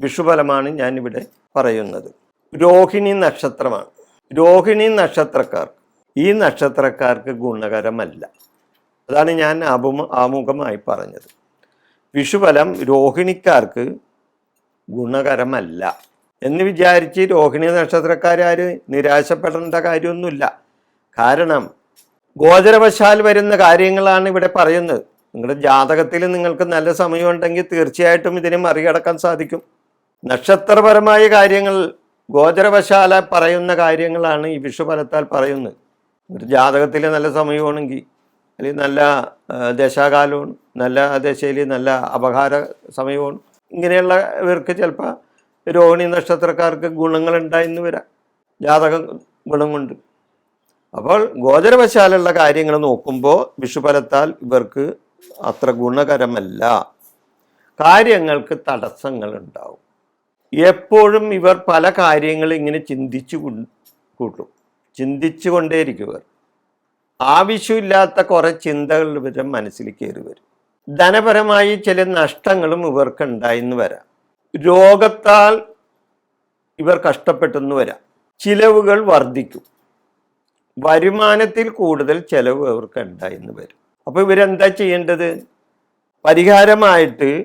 വിഷുഫലമാണ് ഞാനിവിടെ പറയുന്നത്. രോഹിണി നക്ഷത്രമാണ്. രോഹിണി നക്ഷത്രക്കാർ ഈ നക്ഷത്രക്കാർക്ക് ഗുണകരമല്ല. അതാണ് ഞാൻ ആമുഖ ആമുഖമായി പറഞ്ഞത്. വിഷുഫലം രോഹിണിക്കാർക്ക് ഗുണകരമല്ല. എന്ന് വിചാരിച്ച് രോഹിണി നക്ഷത്രക്കാർ നിരാശപ്പെടേണ്ട കാര്യമൊന്നുമില്ല. കാരണം ഗോചരവശാൽ വരുന്ന കാര്യങ്ങളാണ് ഇവിടെ പറയുന്നത്. നിങ്ങളുടെ ജാതകത്തിൽ നിങ്ങൾക്ക് നല്ല സമയമുണ്ടെങ്കിൽ തീർച്ചയായിട്ടും ഇതിനെ മറികടക്കാൻ സാധിക്കും. നക്ഷത്രപരമായ കാര്യങ്ങൾ ഗോചരവശാല പറയുന്ന കാര്യങ്ങളാണ് ഈ വിഷുഫലത്താൽ പറയുന്നത്. ഒരു ജാതകത്തിലെ നല്ല സമയമാണെങ്കിൽ അല്ലെങ്കിൽ നല്ല ദശാകാലമാണ് നല്ല ദശയിൽ നല്ല അപകാര സമയമാണ്. ഇങ്ങനെയുള്ള ഇവർക്ക് ചിലപ്പോൾ രോഹിണി നക്ഷത്രക്കാർക്ക് ഗുണങ്ങളുണ്ടായെന്ന് വരാം. ജാതക കൊണ്ട് അപ്പോൾ ഗോചരവശാലുള്ള കാര്യങ്ങൾ നോക്കുമ്പോൾ വിഷുഫലത്താൽ ഇവർക്ക് അത്ര ഗുണകരമല്ല. കാര്യങ്ങൾക്ക് തടസ്സങ്ങൾ ഉണ്ടാവും എപ്പോഴും ഇവർ പല കാര്യങ്ങളും ഇങ്ങനെ ചിന്തിച്ചു കൂട്ടും. ചിന്തിച്ചു കൊണ്ടേയിരിക്കും ഇവർ. ആവശ്യമില്ലാത്ത കുറേ ചിന്തകൾ ഇവരുടെ മനസ്സിൽ കയറി വരും. ധനപരമായി ചില നഷ്ടങ്ങളും ഇവർക്ക് ഉണ്ടായിന്ന് വരാം. രോഗത്താൽ ഇവർ കഷ്ടപ്പെട്ടെന്ന് വരാം. ചിലവുകൾ വർദ്ധിക്കും. വരുമാനത്തിൽ കൂടുതൽ ചിലവ് അവർക്ക് ഉണ്ടായിന്ന് വരും. അപ്പോൾ ഇവരെന്താ ചെയ്യേണ്ടത്? പരിഹാരമായിട്ട്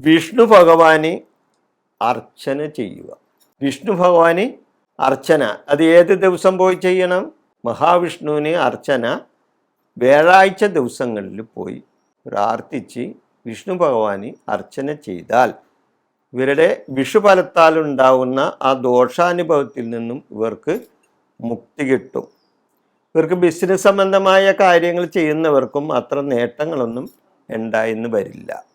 വിഷ്ണു ഭഗവാന് അർച്ചന ചെയ്യുക. വിഷ്ണു ഭഗവാന് അർച്ചന. അത് ഏത് ദിവസം പോയി ചെയ്യണം? മഹാവിഷ്ണുവിന് അർച്ചന വ്യാഴാഴ്ച ദിവസങ്ങളിൽ പോയി പ്രാർത്ഥിച്ച് വിഷ്ണു ഭഗവാന് അർച്ചന ചെയ്താൽ ഇവരുടെ വിഷുഫലത്താൽ ഉണ്ടാകുന്ന ആ ദോഷാനുഭവത്തിൽ നിന്നും ഇവർക്ക് മുക്തി കിട്ടും. ഇവർക്ക് ബിസിനസ് സംബന്ധമായ കാര്യങ്ങൾ ചെയ്യുന്നവർക്കും അത്ര നേട്ടങ്ങളൊന്നും ഉണ്ടായെന്ന് വരില്ല.